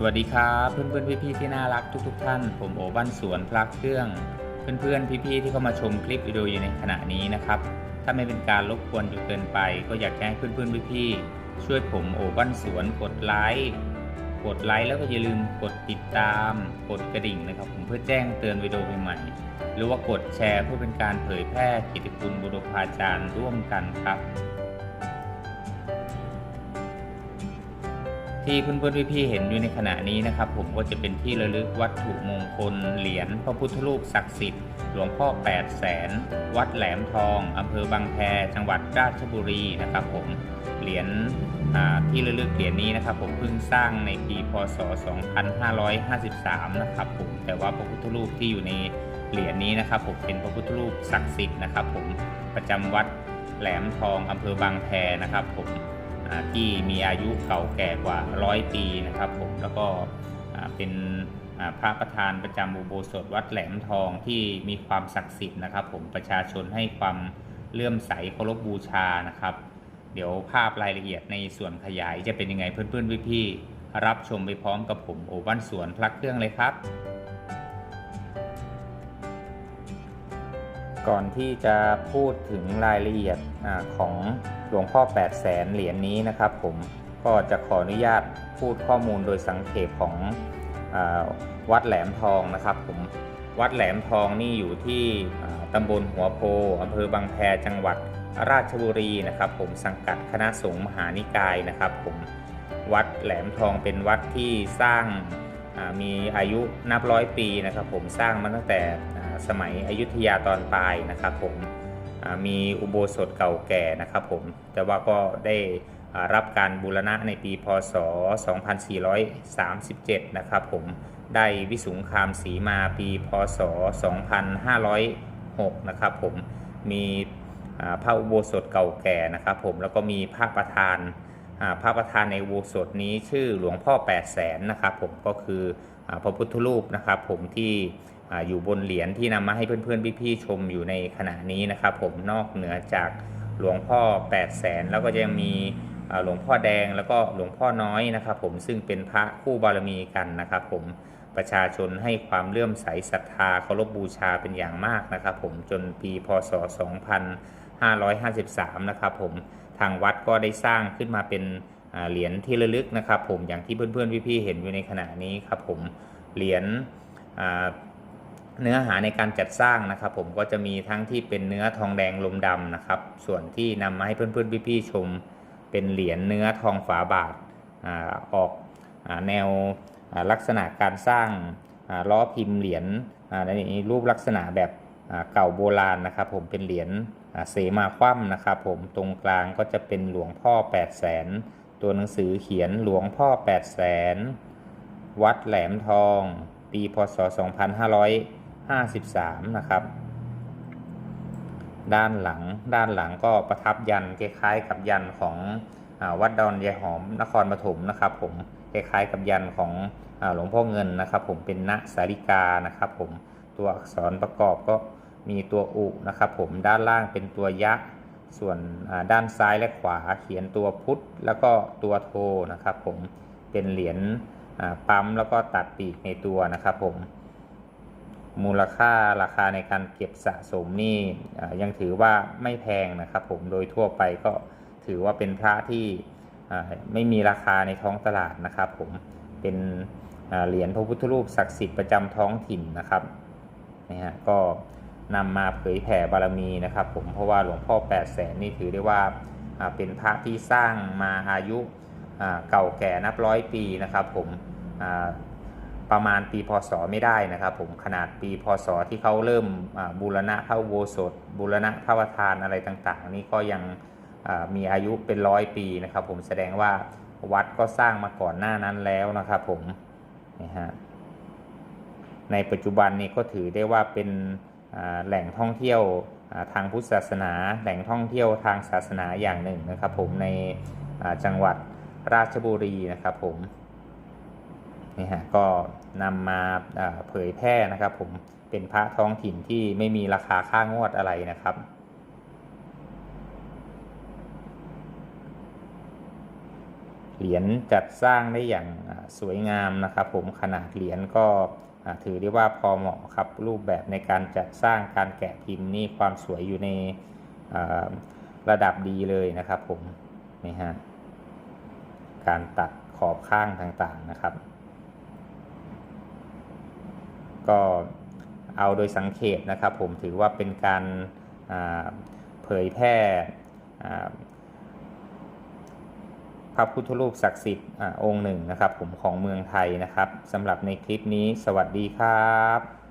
สวัสดีครับเพื่อนเพื่อนพี่ๆที่น่ารักทุกๆทท่าน ผมโอบ้านสวนพลักเครื่อง เพื่อนๆพี่ๆที่เข้ามาชมคลิปวิดีโออยู่ในขณะนี้นะครับ ถ้าไม่เป็นการรบกวนอยู่เกินไป ก็อยากให้เพื่อนเพื่อนๆพี่ๆช่วยผมโอบ้านสวนกดไลค์กดไลค์แล้วก็อย่าลืมกดติดตาม กดกระดิ่งนะครับ ผมเพื่อแจ้งเตือนวิดีโอใหม่ๆหรือว่ากดแชร์เพื่อเป็นการเผยแพร่กิตติคุณบุรพาจารย์ร่วมกันครับ ที่เพื่อนๆพี่ๆเห็นอยู่ในขณะนี้นะครับ ผมก็จะเป็นที่ระลึกวัตถุมงคลเหรียญพระพุทธรูปศักดิ์สิทธิ์หลวงพ่อ8 0 0แสนวัดแหลมทองอำเภอบางแพจังหวัดราชบุรีนะครับ ผมเหรียญที่ระลึกเหรียญนี้นะครับ ผมเพิ่งสร้างในปีพศ 2553 นะครับผมแต่ว่าพระพุทธรูปที่อยู่ในเหรียญนี้นะครับ ผมเป็นพระพุทธรูปศักดิ์สิทธิ์นะครับ ผมประจำวัดแหลมทองอำเภอบางแพนะครับ ผม ที่มีอายุเก่าแก่กว่าร้อยปีนะครับผมแล้วก็เป็นพระประธานประจำอุโบสถวัดแหลมทองที่มีความศักดิ์สิทธิ์นะครับ ผมประชาชนให้ความเลื่อมใสเคารพบูชานะครับ เดี๋ยวภาพรายละเอียดในส่วนขยายจะเป็นยังไงเพื่อนๆพี่ๆรับชมไปพร้อมกับผมโอวันสวนพลักเครื่องเลยครับ ก่อนที่จะพูดถึงรายละเอียดอของหลวงพ่อ 8 0 0แสนเหรียญนนี้นะครับ ผมก็จะขออนุญาตพูดข้อมูลโดยสังเขปของอวัดแหลมทองนะครับ ผมวัดแหลมทองนี่อยู่ที่ตำบลหัวโพอำเภอบางแพจังหวัดราชบุรีนะครับ ผมสังกัดคณะสงฆ์มหานิกายนะครับ ผมวัดแหลมทองเป็นวัดที่สร้างมีอายุนับร้อยปีนะครับ ผมสร้างมาตั้งแต่ สมัยอยุธยาตอนปลายนะครับผมมีอุโบสถเก่าแก่นะครับผมแต่ว่าก็ได้รับการบูรณะในปีพศ 2437 นะครับผมได้วิสุงคามสีมาปีพศ 2506 นะครับผมมีพระอุโบสถเก่าแก่นะครับผมแล้วก็มีพระประธานพระประธานในอุโบสถนี้ชื่อหลวงพ่อ8 0 0แสนนะครับผมก็คือพระพุทธรูปนะครับผมที่ อยู่บนเหรียญที่นำมาให้เพื่อนๆพี่ๆชมอยู่ในขณะนี้นะครับ ผมนอกเหนือจากหลวงพ่อ8 0 0แสนแล้วก็ยังมีหลวงพ่อแดงแล้วก็หลวงพ่อน้อยนะครับ ผมซึ่งเป็นพระคู่บารมีกันนะครับ ผมประชาชนให้ความเลื่อมใสศรัทธาเคารพบูชาเป็นอย่างมากนะครับ ผมจนปีพศ 2553 นะครับ ผมทางวัดก็ได้สร้างขึ้นมาเป็นเหรียญที่ระลึกนะครับ ผมอย่างที่เพื่อนๆพี่ๆเห็นอยู่ในขณะนี้ครับ ผมเหรียญ เนื้อหาในการจัดสร้างนะครับ ผมก็จะมีทั้งที่เป็นเนื้อทองแดงลมดำนะครับ ส่วนที่นำมาให้เพื่อนๆพี่ๆชม เป็นเหรียญเนื้อทองฝาบาทออกแนวลักษณะการสร้างล้อพิมพ์เหรียญในรูปลักษณะแบบเก่าโบราณนะครับ ผมเป็นเหรียญเสมาคว่ำนะครับ ผมตรงกลางก็จะเป็นหลวงพ่อ8 0 0แสนตัวหนังสือเขียนหลวงพ่อ8 0 0แสนวัดแหลมทอง ปีพศ 53 นะครับ ด้านหลังด้านหลังก็ประทับยันคล้ายๆกับยันของอวัดดอนยายหอมนครปฐมนะครับ ผมคล้ายๆกับยันของหลวงพ่อเงินนะครับ ผมเป็นณสาริกานะครับ ผมตัวอักษรประกอบก็มีตัวอุนะครับ ผมด้านล่างเป็นตัวยะส่วนด้านซ้ายและขวาเขียนตัวพุทธแล้วก็ตัวโทนะครับ ผมเป็นเหรียญปั๊มแล้วก็ตัดปีกในตัวนะครับ ผม มูลค่าราคาในการเก็บสะสมนี่ยังถือว่าไม่แพงนะครับผมโดยทั่วไปก็ถือว่าเป็นพระที่ไม่มีราคาในท้องตลาดนะครับผมเป็นเหรียญพระพุทธรูปศักดิ์สิทธิ์ประจำท้องถิ่นนะครับนี่ฮะก็นำมาเผยแผ่บารมีนะครับ ผมเพราะว่าหลวงพ่อ8 0 0แสนนี่ถือได้ว่าเป็นพระที่สร้างมาอายุเก่าแก่นับร้อยปีนะครับ ผม ประมาณปีพศไม่ได้นะครับผมขนาดปีพศที่เขาเริ่มบูรณะพระโวสถบูรณะพระประธานอะไรต่างๆ นี่ก็ยังมีอายุเป็นร้อยปีนะครับ ผมแสดงว่าวัดก็สร้างมาก่อนหน้านั้นแล้วนะครับผมนี่ฮะในปัจจุบันนี้ก็ถือได้ว่าเป็นแหล่งท่องเที่ยวทางพุทธศาสนา แหล่งท่องเที่ยวทางศาสนาอย่างหนึ่งนะครับ ผมในจังหวัดราชบุรีนะครับผม นี่ฮะก็นำมาเผยแพร่นะครับ ผมเป็นพระท้องถิ่นที่ไม่มีราคาค่างวดอะไรนะครับเหรียญจัดสร้างได้อย่างสวยงามนะครับ ผมขนาดเหรียญก็ถือได้ว่าพอเหมาะครับรูปแบบในการจัดสร้างการแกะพิมพ์นี่ความสวยอยู่ในระดับดีเลยนะครับ ผมนี่ฮะการตัดขอบข้างต่างๆนะครับ ก็เอาโดยสังเขตนะครับผมถือว่าเป็นการเผยแพร่พระพุทธรูปศักดิ์สิทธิ์องค์หนึ่งนะครับผมของเมืองไทยนะครับสำหรับในคลิปนี้สวัสดีครับ